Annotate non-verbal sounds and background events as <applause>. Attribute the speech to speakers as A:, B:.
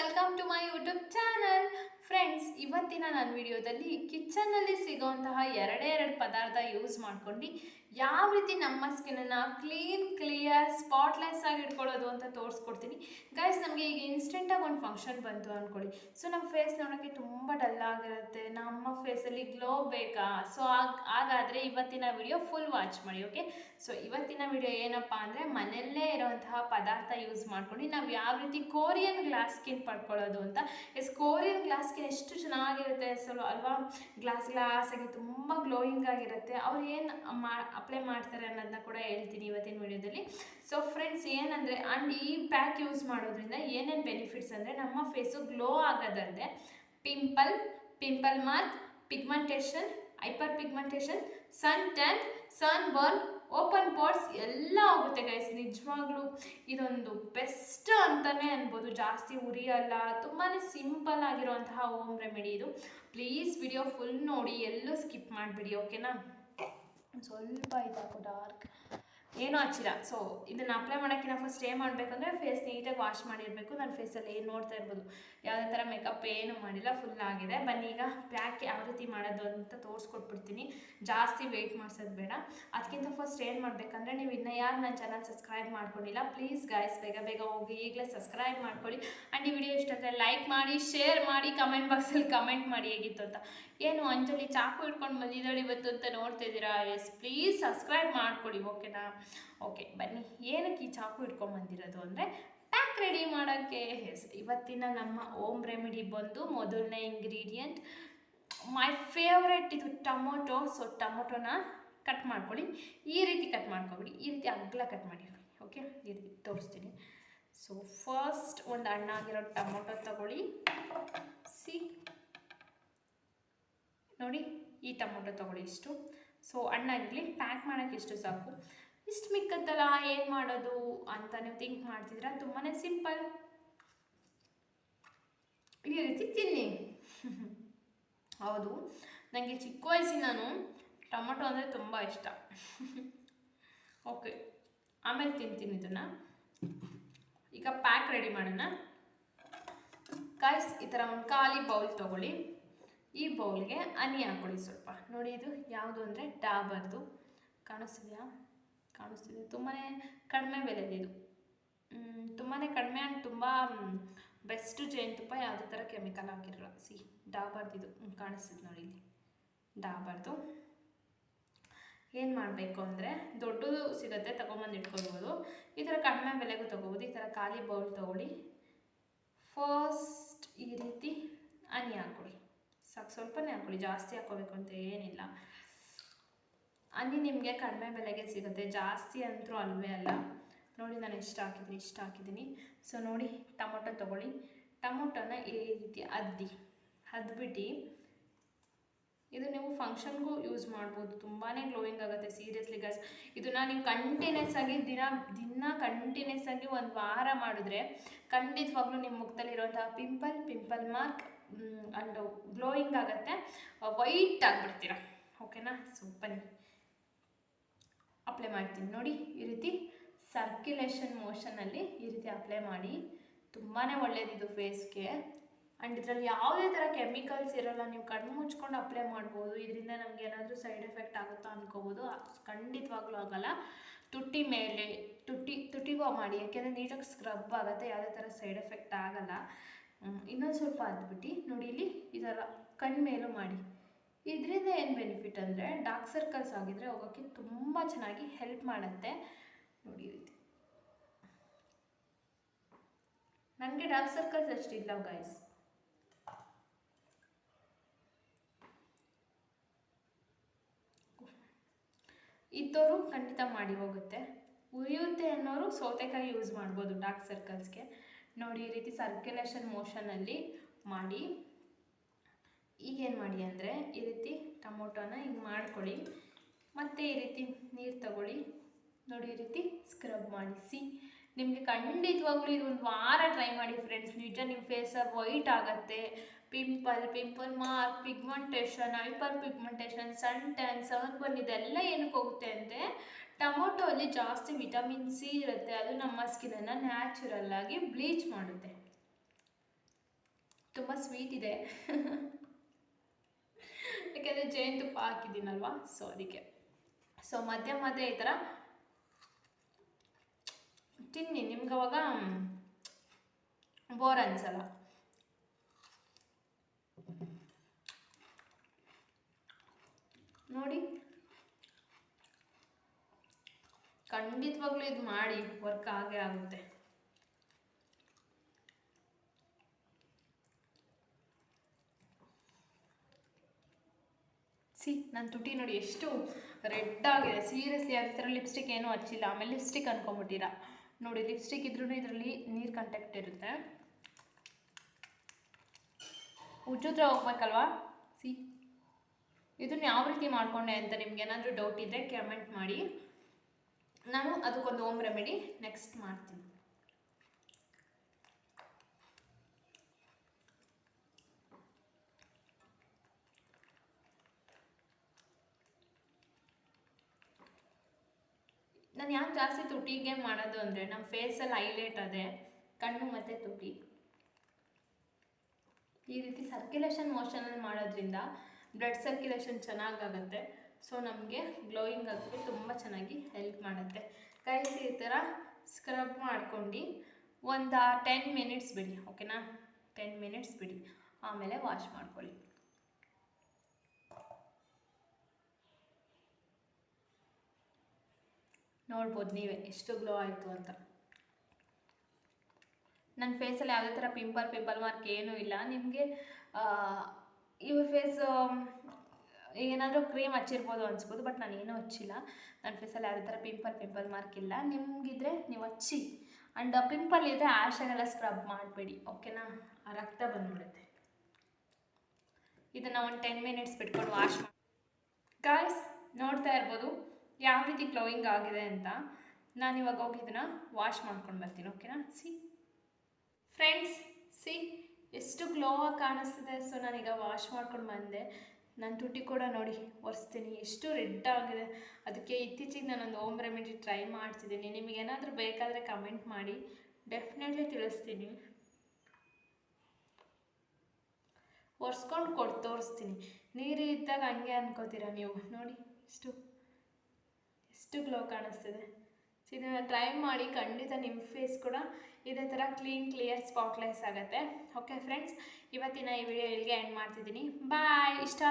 A: Welcome to my YouTube channel friends ಇವತ್ತಿನ ನನ್ನ ವಿಡಿಯೋದಲ್ಲಿ ಕಿಚನ್ನಲ್ಲಿ ಸಿಗೋಂತಹ ಎರಡೇ ಎರಡು ಪದಾರ್ಥ ಯೂಸ್ ಮಾಡ್ಕೊಂಡು ಯಾವ ರೀತಿ ನಮ್ಮ ಸ್ಕಿನ್ನನ್ನು ಕ್ಲೀನ್, ಕ್ಲಿಯರ್, ಸ್ಪಾಟ್ಲೆಸ್ ಆಗಿ ಇಟ್ಕೊಳ್ಳೋದು ಅಂತ ತೋರಿಸ್ಕೊಡ್ತೀನಿ. ಗೈಸ್ ನಮಗೆ ಈಗ ಇನ್ಸ್ಟೆಂಟಾಗಿ ಒಂದು ಫಂಕ್ಷನ್ ಬಂತು ಅಂದ್ಕೊಳ್ಳಿ ಸೊ ನಮ್ಮ ಫೇಸ್ ನೋಡೋಕ್ಕೆ ತುಂಬ ಡಲ್ ಆಗಿರುತ್ತೆ. ನಮ್ಮ ಫೇಸಲ್ಲಿ ಗ್ಲೋ ಬೇಕಾ? ಸೊ ಆಗ, ಹಾಗಾದರೆ ಇವತ್ತಿನ ವಿಡಿಯೋ ಫುಲ್ ವಾಚ್ ಮಾಡಿ ಓಕೆ ಸೊ ಇವತ್ತಿನ ವಿಡಿಯೋ ಏನಪ್ಪ ಅಂದರೆ ಮನೆಯಲ್ಲೇ ಇರೋಂತಹ ಪದಾರ್ಥ ಯೂಸ್ ಮಾಡ್ಕೊಂಡು ನಾವು ಯಾವ ರೀತಿ ಕೋರಿಯನ್ ಗ್ಲಾಸ್ ಸ್ಕಿನ್ ಪಡ್ಕೊಳ್ಳೋದು ಅಂತ. ಎಸ್ ಕೋರಿಯನ್ ಗ್ಲಾಸ್ ಸ್ಕಿನ್ ಎಷ್ಟು ಚೆನ್ನಾಗಿರುತ್ತೆ ಸೊ ಅಲ್ವಾ? ಗ್ಲಾಸ್ ಗ್ಲಾಸ್ ಆಗಿ ತುಂಬ ಗ್ಲೋಯಿಂಗ್ ಆಗಿರುತ್ತೆ. ಅವ್ರು ಏನು ಅಪ್ಲೈ ಮಾಡ್ತಾರೆ ಅನ್ನೋದನ್ನ ಕೂಡ ಹೇಳ್ತೀನಿ ಇವತ್ತಿನ ವಿಡಿಯೋದಲ್ಲಿ. ಸೊ ಫ್ರೆಂಡ್ಸ್ ಏನಂದರೆ ಆ್ಯಂಡ್ ಈ ಪ್ಯಾಕ್ ಯೂಸ್ ಮಾಡೋದ್ರಿಂದ ಏನೇನು ಬೆನಿಫಿಟ್ಸ್ ಅಂದರೆ ನಮ್ಮ face glow ಆಗೋದಲ್ಲದೆ pimple pimple mark pigmentation hyper pigmentation sun tan sun burn open pores ಎಲ್ಲ ಹೋಗುತ್ತೆ ಗೈಸ್ ನಿಜವಾಗ್ಲೂ ಇದೊಂದು ಬೆಸ್ಟ್ ಅಂತಲೇ ಅನ್ಬೋದು. ಜಾಸ್ತಿ ಉರಿಯಲ್ಲ ತುಂಬಾ ಸಿಂಪಲ್ ಆಗಿರುವಂತಹ ಹೋಮ್ ರೆಮಿಡಿ ಇದು. ಪ್ಲೀಸ್ ವಿಡಿಯೋ ಫುಲ್ ನೋಡಿ, ಎಲ್ಲೂ ಸ್ಕಿಪ್ ಮಾಡಿಬಿಡಿ ಓಕೆನಾ ಸ್ವಲ್ಪ ಇದಾಕು ಡಾರ್ಕ್ ಏನೂ ಹಚ್ಚಿಲ್ಲ. ಸೊ ಇದನ್ನು ಅಪ್ಲೈ ಮಾಡೋಕ್ಕಿಂತ ಫಸ್ಟ್ ಏನು ಮಾಡಬೇಕಂದ್ರೆ ಫೇಸ್ ನೀಟಾಗಿ ವಾಶ್ ಮಾಡಿರಬೇಕು. ನನ್ನ ಫೇಸಲ್ಲಿ ಏನು ನೋಡ್ತಾ ಇರ್ಬೋದು. ಯಾವುದೇ ಥರ ಮೇಕಪ್ ಏನು ಮಾಡಿಲ್ಲ ಫುಲ್ ಆಗಿದೆ. ಬನ್ನಿ, ಈಗ ಪ್ಯಾಕ್ ಯಾವ ರೀತಿ ಮಾಡೋದು ಅಂತ ತೋರಿಸ್ಕೊಟ್ಬಿಡ್ತೀನಿ. ಜಾಸ್ತಿ ವೆಯ್ಟ್ ಮಾಡಿಸೋದು ಬೇಡ. ಅದಕ್ಕಿಂತ ಫಸ್ಟ್ ಏನು ಮಾಡಬೇಕಂದ್ರೆ ನೀವು ಇನ್ನೂ ಯಾರು ನನ್ನ ಚಾನಲ್ ಸಬ್ಸ್ಕ್ರೈಬ್ ಮಾಡ್ಕೊಂಡಿಲ್ಲ ಪ್ಲೀಸ್ ಗಾಯ್ಸ್ ಬೇಗ ಬೇಗ ಹೋಗಿ ಈಗಲೇ ಸಬ್ಸ್ಕ್ರೈಬ್ ಮಾಡ್ಕೊಳ್ಳಿ. ಆ್ಯಂಡ್ ಈ ವಿಡಿಯೋ ಇಷ್ಟ ಆದರೆ ಲೈಕ್ ಮಾಡಿ ಶೇರ್ ಮಾಡಿ ಕಮೆಂಟ್ ಬಾಕ್ಸಲ್ಲಿ ಕಮೆಂಟ್ ಮಾಡಿ ಹೇಗಿತ್ತು ಅಂತ. ಏನು ಅಂಜಲಿ ಚಾಕು ಇಟ್ಕೊಂಡು ಬಂದಿದ್ದಾಳೆ ಇವತ್ತು ಅಂತ ನೋಡ್ತಿದ್ದೀರಾ ಎಸ್ ಪ್ಲೀಸ್ ಸಬ್ಸ್ಕ್ರೈಬ್ ಮಾಡ್ಕೊಳ್ಳಿ ಓಕೆನಾ? ಓಕೆ ಬನ್ನಿ. ಏನಕ್ಕೆ ಈ ಚಾಕು ಇಟ್ಕೊಂಡು ಬಂದಿರೋದು ಅಂದರೆ ಪ್ಯಾಕ್ ರೆಡಿ ಮಾಡೋಕ್ಕೆ. ಎಸ್ ಇವತ್ತಿನ ನಮ್ಮ ಓಮ್ ರೆಮಿಡಿ ಬಂದು ಮೊದಲನೇ ಇಂಗ್ರೀಡಿಯೆಂಟ್ ಮೈ ಫೇವ್ರೆಟ್ ಇದು ಟೊಮೊಟೊ. ಸೊ ಟೊಮೊಟೊನ ಕಟ್ ಮಾಡ್ಕೊಳ್ಳಿ. ಈ ರೀತಿ ಕಟ್ ಮಾಡ್ಕೊಬಿಡಿ. ಈ ರೀತಿ ಅಗ್ಲ ಕಟ್ ಮಾಡಿ ಓಕೆ ಈ ರೀತಿ ತೋರಿಸ್ತೀನಿ. ಸೊ ಫಸ್ಟ್ ಒಂದು ಹಣ್ಣಾಗಿರೋ ಟೊಮೊಟೊ ತಗೊಳ್ಳಿ. ಸಿ ನೋಡಿ, ಈ ಟೊಮೊಟೊ ತಗೊಳ್ಳಿ ಇಷ್ಟು. ಸೊ ಹಣ್ಣಾಗಿರಲಿ ಪ್ಯಾಕ್ ಮಾಡೋಕ್ಕೆ ಇಷ್ಟು ಸಾಕು. ಇಷ್ಟು ಮಿಕ್ಕದ್ದಲ್ಲ, ಏನು ಮಾಡೋದು ಅಂತ ನೀವು ಥಿಂಕ್ ಮಾಡ್ತಿದ್ರ ತುಂಬಾ ಸಿಂಪಲ್ ಈ ರೀತಿ ತಿನ್ನಿ. <laughs> ಹೌದು. ನನಗೆ ಚಿಕ್ಕ ವಯಸ್ಸಿನಾನು ಟೊಮೊಟೊ ಅಂದರೆ ತುಂಬ ಇಷ್ಟ. <laughs> ಓಕೆ ಆಮೇಲೆ ತಿಂತೀನಿ ಇದನ್ನು. ಈಗ ಪ್ಯಾಕ್ ರೆಡಿ ಮಾಡೋಣ. ಕಾಯ್ಸ್ ಈ ಥರ ಒಂದು ಖಾಲಿ ಬೌಲ್ ತೊಗೊಳ್ಳಿ. ಈ ಬೌಲ್ಗೆ ಹನಿ ಹಾಕೊಳ್ಳಿ ಸ್ವಲ್ಪ. ನೋಡಿ ಇದು ಯಾವುದು ಅಂದರೆ ಡಾಬರ್ದು. ಕಾಣಿಸ್ತಿದೆಯಾ? ಕಾಣಿಸ್ತಿದೆ. ತುಂಬಾ ಕಡಿಮೆ ಬೆಲೆದಿದು ತುಂಬಾ ಕಡಿಮೆ ಆ್ಯಂಡ್ ತುಂಬ ಬೆಸ್ಟ್ ಜೇನುತುಪ್ಪ ಯಾವುದೇ ಥರ ಕೆಮಿಕಲ್ ಹಾಕಿರಲ್ಲ. ಸಿ, ಡಾಬರ್ದು ಇದು. ಕಾಣಿಸ್ತಿದೆ ನೋಡಿ ಇಲ್ಲಿ. ಡಾಬರ್ದು. ಏನು ಮಾಡಬೇಕು ಅಂದರೆ ದೊಡ್ಡದು ಸಿಗುತ್ತೆ, ತೊಗೊಂಬಂದು ಇಟ್ಕೊಳ್ಬೋದು. ಈ ಥರ ಕಡಿಮೆ ಬೆಲೆಗೂ ತೊಗೋಬೋದು. ಈ ಥರ ಖಾಲಿ ಬೌಲ್ ತೊಗೊಳ್ಳಿ. ಫಸ್ಟ್ ಈ ರೀತಿ ಹನಿ ಹಾಕ್ಕೊಳ್ಳಿ ಸಾಕು ಸ್ವಲ್ಪನೇ ಹಾಕ್ಕೊಳ್ಳಿ ಜಾಸ್ತಿ ಹಾಕ್ಕೋಬೇಕು ಅಂತ ಏನಿಲ್ಲ. ಅಲ್ಲಿ ನಿಮಗೆ ಕಡಿಮೆ ಬೆಲೆಗೆ ಸಿಗುತ್ತೆ, ಜಾಸ್ತಿ ಅಂತೂ ಅಲ್ವೇ ಅಲ್ಲ. ನೋಡಿ ನಾನು ಇಷ್ಟು ಹಾಕಿದ್ದೀನಿ ಇಷ್ಟು ಹಾಕಿದ್ದೀನಿ. ಸೊ ನೋಡಿ, ಟೊಮೊಟೊ ತೊಗೊಳ್ಳಿ. ಟೊಮೊಟೊನ ಈ ರೀತಿ ಅದ್ದಿ ಅದ್ಬಿಟ್ಟು ಇದು ನೀವು ಫಂಕ್ಷನ್ಗೂ ಯೂಸ್ ಮಾಡ್ಬೋದು. ತುಂಬಾ ಗ್ಲೋಯಿಂಗ್ ಆಗುತ್ತೆ, ಸೀರಿಯಸ್ಲಿ ಗಸ್. ಇದನ್ನು ನೀವು ಕಂಟಿನ್ಯೂಸ್ ಆಗಿ ದಿನ ದಿನ ಕಂಟಿನ್ಯೂಸ್ ಆಗಿ ಒಂದು ವಾರ ಮಾಡಿದ್ರೆ ಖಂಡಿತವಾಗ್ಲೂ ನಿಮ್ಮ ಮುಖದಲ್ಲಿರುವಂತಹ pimple pimple mark and glowing ಆಗುತ್ತೆ. ವೈಟ್ ಆಗಿಬಿಡ್ತೀರ. ಓಕೆನಾ ಸೊ ಬನ್ನಿ ಅಪ್ಲೈ ಮಾಡ್ತೀನಿ. ನೋಡಿ, ಈ ರೀತಿ ಸರ್ಕ್ಯುಲೇಷನ್ ಮೋಷನಲ್ಲಿ ಈ ರೀತಿ ಅಪ್ಲೈ ಮಾಡಿ ತುಂಬಾ ಒಳ್ಳೇದಿದು ಫೇಸ್ಗೆ ಆ್ಯಂಡ್ ಇದರಲ್ಲಿ ಯಾವುದೇ ಥರ ಕೆಮಿಕಲ್ಸ್ ಇರೋಲ್ಲ, ನೀವು ಕಣ್ಣು ಮುಚ್ಕೊಂಡು ಅಪ್ಲೈ ಮಾಡ್ಬೋದು. ಇದರಿಂದ ನಮಗೆ ಏನಾದರೂ ಸೈಡ್ ಎಫೆಕ್ಟ್ ಆಗುತ್ತಾ ಅನ್ಕೋಬೋದು. ಖಂಡಿತವಾಗ್ಲೂ ಆಗಲ್ಲ. ತುಟ್ಟಿ ಮೇಲೆ ತುಟಿ ತುಟಿಗೂ ಮಾಡಿ. ಯಾಕೆಂದರೆ ನೀಟಾಗಿ ಸ್ಕ್ರಬ್ ಆಗುತ್ತೆ, ಯಾವುದೇ ಥರ ಸೈಡ್ ಎಫೆಕ್ಟ್ ಆಗಲ್ಲ. ಇನ್ನೊಂದು ಸ್ವಲ್ಪ ಅದ್ಬಿಟ್ಟು ನೋಡಿ ಇಲ್ಲಿ ಈ ಥರ ಕಣ್ಣು ಮೇಲೂ ಮಾಡಿ. ಇದರಿಂದ ಏನು ಬೆನಿಫಿಟ್ ಅಂದರೆ ಡಾರ್ಕ್ ಸರ್ಕಲ್ಸ್ ಆಗಿದ್ರೆ ಹೋಗೋಕ್ಕೆ ತುಂಬ ಚೆನ್ನಾಗಿ ಹೆಲ್ಪ್ ಮಾಡುತ್ತೆ. ನೋಡಿ ರೀತಿ. ನನಗೆ ಡಾರ್ಕ್ ಸರ್ಕಲ್ಸ್ ಅಷ್ಟಿಲ್ಲ ಗೈಸ್ ಇದ್ದವರು ಖಂಡಿತ ಮಾಡಿ ಹೋಗುತ್ತೆ. ಉರಿಯುತ್ತೆ ಅನ್ನೋರು ಸೌತೆಕಾಯಿ ಯೂಸ್ ಮಾಡ್ಬೋದು ಡಾರ್ಕ್ ಸರ್ಕಲ್ಸ್ಗೆ ನೋಡಿ, ಈ ರೀತಿ ಸರ್ಕ್ಯುಲೇಷನ್ ಮೋಷನಲ್ಲಿ ಮಾಡಿ. ಈಗೇನು ಮಾಡಿ ಅಂದರೆ, ಈ ರೀತಿ ಟೊಮೊಟೊನ ಹಿಂಗೆ ಮಾಡ್ಕೊಳ್ಳಿ. ಮತ್ತು ಈ ರೀತಿ ನೀರು ತಗೊಳ್ಳಿ. ನೋಡಿ, ಈ ರೀತಿ ಸ್ಕ್ರಬ್ ಮಾಡಿಸಿ. ನಿಮಗೆ ಖಂಡಿತವಾಗ್ಲೂ ಇದು ಒಂದು ವಾರ ಟ್ರೈ ಮಾಡಿ ಫ್ರೆಂಡ್ಸ್ ನಿಜ ನಿಮ್ಮ ಫೇಸ್ ವೈಟ್ ಆಗುತ್ತೆ. Pimple pimple mark pigmentation hyper pigmentation sun tan sun ಇದೆಲ್ಲ ಏನಕ್ಕೆ ಹೋಗುತ್ತೆ ಅಂದರೆ ಟೊಮೊಟೊ ಅಲ್ಲಿ ಜಾಸ್ತಿ ವಿಟಮಿನ್ ಸಿ ಇರುತ್ತೆ, ಅದು ನಮ್ಮ ಸ್ಕಿನ್ನನ್ನು ನ್ಯಾಚುರಲ್ ಆಗಿ ಬ್ಲೀಚ್ ಮಾಡುತ್ತೆ. ತುಂಬ ಸ್ವೀಟ್ ಇದೆ. ಯಾಕೆಂದರೆ ಜೇನುತುಪ್ಪ ಹಾಕಿದ್ದೀನಲ್ವಾ? ಸೊ ಅದಕ್ಕೆ. ಸೊ ಮಧ್ಯ ಮಧ್ಯ ಈ ಥರ ತಿನ್ನಿ. ನಿಮ್ಗೆ ಅವಾಗ ಬೋರ್ ಅನ್ಸಲ್ಲ. ನೋಡಿ. ಖಂಡಿತವಾಗ್ಲೂ ಇದು ಮಾಡಿ ವರ್ಕ್ ಆಗೇ ಆಗುತ್ತೆ. ಸಿ ನನ್ನ ತುಟಿ ನೋಡಿ ಎಷ್ಟು ರೆಡ್ ಆಗಿದೆ. ಸೀರಿಯಸ್ಲಿ ಯಾವ ಥರ ಲಿಪ್ಸ್ಟಿಕ್ ಏನೂ ಹಚ್ಚಿಲ್ಲ. ಆಮೇಲೆ ಲಿಪ್ಸ್ಟಿಕ್ ಅನ್ಕೊಂಬಿಟ್ಟಿರ. ನೋಡಿ ಲಿಪ್ಸ್ಟಿಕ್ ಇದ್ರೂ ಇದರಲ್ಲಿ ನೀರು ಕಂಟ್ಯಾಕ್ಟ್ ಇರುತ್ತೆ. ಉಜ್ಜಿದ್ರೆ ಹೋಗ್ಬೇಕಲ್ವಾ? ಸಿ, ಇದನ್ನು ಯಾವ ರೀತಿ ಮಾಡ್ಕೊಂಡೆ ಅಂತ ನಿಮ್ಗೆ ಏನಾದರೂ ಡೌಟ್ ಇದ್ದರೆ ಕಮೆಂಟ್ ಮಾಡಿ. ನಾನು ಅದಕ್ಕೊಂದು ಓಮ್ ರೆಮಿಡಿ ನೆಕ್ಸ್ಟ್ ಮಾಡ್ತೀನಿ. ನಾನು ಯಾಕೆ ಜಾಸ್ತಿ ತುಟಿಗೆ ಮಾಡೋದು ಅಂದರೆ ನಮ್ಮ ಫೇಸಲ್ಲಿ ಹೈಲೈಟ್ ಅದೇ ಕಣ್ಣು ಮತ್ತು ತುಟಿ. ಈ ರೀತಿ ಸರ್ಕ್ಯುಲೇಷನ್ ಮೋಷನಲ್ಲಿ ಮಾಡೋದ್ರಿಂದ ಬ್ಲಡ್ ಸರ್ಕ್ಯುಲೇಷನ್ ಚೆನ್ನಾಗಾಗುತ್ತೆ. ಸೊ ನಮಗೆ ಗ್ಲೋಯಿಂಗ್ ಆಗೋಕ್ಕೆ ತುಂಬ ಚೆನ್ನಾಗಿ ಹೆಲ್ಪ್ ಮಾಡುತ್ತೆ. ಕೈಸಿ ಈ ಥರ ಸ್ಕ್ರಬ್ ಮಾಡ್ಕೊಂಡು ಒಂದು ಟೆನ್ ಮಿನಿಟ್ಸ್ ಬಿಡಿ ಓಕೆನಾ ಟೆನ್ ಮಿನಿಟ್ಸ್ ಬಿಡಿ. ಆಮೇಲೆ ವಾಶ್ ಮಾಡ್ಕೊಳ್ಳಿ. ನೋಡ್ಬೋದು ನೀವೇ, ಎಷ್ಟು ಗ್ಲೋ ಆಯಿತು ಅಂತ. ನನ್ನ ಫೇಸಲ್ಲಿ ಯಾವುದೇ ಥರ ಪಿಂಪಲ್ ಪಿಂಪಲ್ ಮಾರ್ಕ್ ಏನೂ ಇಲ್ಲ. ನಿಮಗೆ ಇವ್ರ ಫೇಸ್ ಏನಾದರೂ ಕ್ರೀಮ್ ಹಚ್ಚಿರ್ಬೋದು ಅನ್ಸ್ಬೋದು ಬಟ್ ನಾನು ಏನೂ ಹಚ್ಚಿಲ್ಲ. ನನ್ನ ಫೇಸಲ್ಲಿ ಯಾವುದೇ ಥರ ಪಿಂಪಲ್ ಪಿಂಪಲ್ ಮಾರ್ಕ್ ಇಲ್ಲ. ನಿಮಗಿದ್ರೆ ನೀವು ಹಚ್ಚಿ. ಆ್ಯಂಡ್ ಪಿಂಪಲ್ ಇದ್ದರೆ ಆ್ಯಶನ್ನೆಲ್ಲ ಸ್ಕ್ರಬ್ ಮಾಡಬೇಡಿ ಓಕೆನಾ ಆ ರಕ್ತ ಬಂದ್ಬಿಡುತ್ತೆ. ಇದನ್ನು ಒಂದು ಟೆನ್ ಮಿನಿಟ್ಸ್ ಬಿಟ್ಕೊಂಡು ವಾಶ್ ಮಾಡಿ ಗಾಯ್ಸ್ ನೋಡ್ತಾ ಇರ್ಬೋದು ಯಾವ ರೀತಿ ಗ್ಲೋಯಿಂಗ್ ಆಗಿದೆ ಅಂತ. ನಾನು ಇವಾಗ ಹೋಗಿ ಇದನ್ನು ವಾಶ್ ಮಾಡ್ಕೊಂಡು ಬರ್ತೀನಿ ಓಕೆನಾ ಸಿ ಫ್ರೆಂಡ್ಸ್ ಸಿ ಎಷ್ಟು ಗ್ಲೋ ಆಗಿ ಕಾಣಿಸ್ತಿದೆ. ಸೊ ನಾನೀಗ ವಾಶ್ ಮಾಡ್ಕೊಂಡು ಬಂದೆ. ನನ್ನ ತುಟಿ ಕೂಡ ನೋಡಿ, ಒರೆಸ್ತೀನಿ. ಎಷ್ಟು ರೆಡ್ ಆಗಿದೆ. ಅದಕ್ಕೆ ಇತ್ತೀಚೆಗೆ ನಾನೊಂದು ಓಮ್ ರೆಮಿಡಿ ಟ್ರೈ ಮಾಡ್ತಿದ್ದೀನಿ. ನಿಮಗೇನಾದರೂ ಬೇಕಾದರೆ ಕಮೆಂಟ್ ಮಾಡಿ. ಡೆಫಿನೆಟ್ಲಿ ತಿಳಿಸ್ತೀನಿ. ಒರೆಸ್ಕೊಂಡು ಕೊಟ್ಟು ತೋರಿಸ್ತೀನಿ. ನೀರು ಇದ್ದಾಗ ಹಂಗೆ ಅನ್ಕೋತೀರ ನೀವು? ನೋಡಿ, ಎಷ್ಟು ಎಷ್ಟು ಗ್ಲೋ ಕಾಣಿಸ್ತಿದೆ. ಇದನ್ನು ಟ್ರೈ ಮಾಡಿ, ಖಂಡಿತ ನಿಮ್ಮ ಫೇಸ್ ಕೂಡ ಇದೇ ಥರ ಕ್ಲೀನ್, ಕ್ಲಿಯರ್, ಸ್ಪಾಟ್ಲೆಸ್ ಆಗುತ್ತೆ. ಓಕೆ, ಫ್ರೆಂಡ್ಸ್, ಇವತ್ತಿನ ಈ ವಿಡಿಯೋ ಇಲ್ಲಿಗೆ ಎಂಡ್ ಮಾಡ್ತಿದ್ದೀನಿ. ಬಾಯ್! ಇಷ್ಟ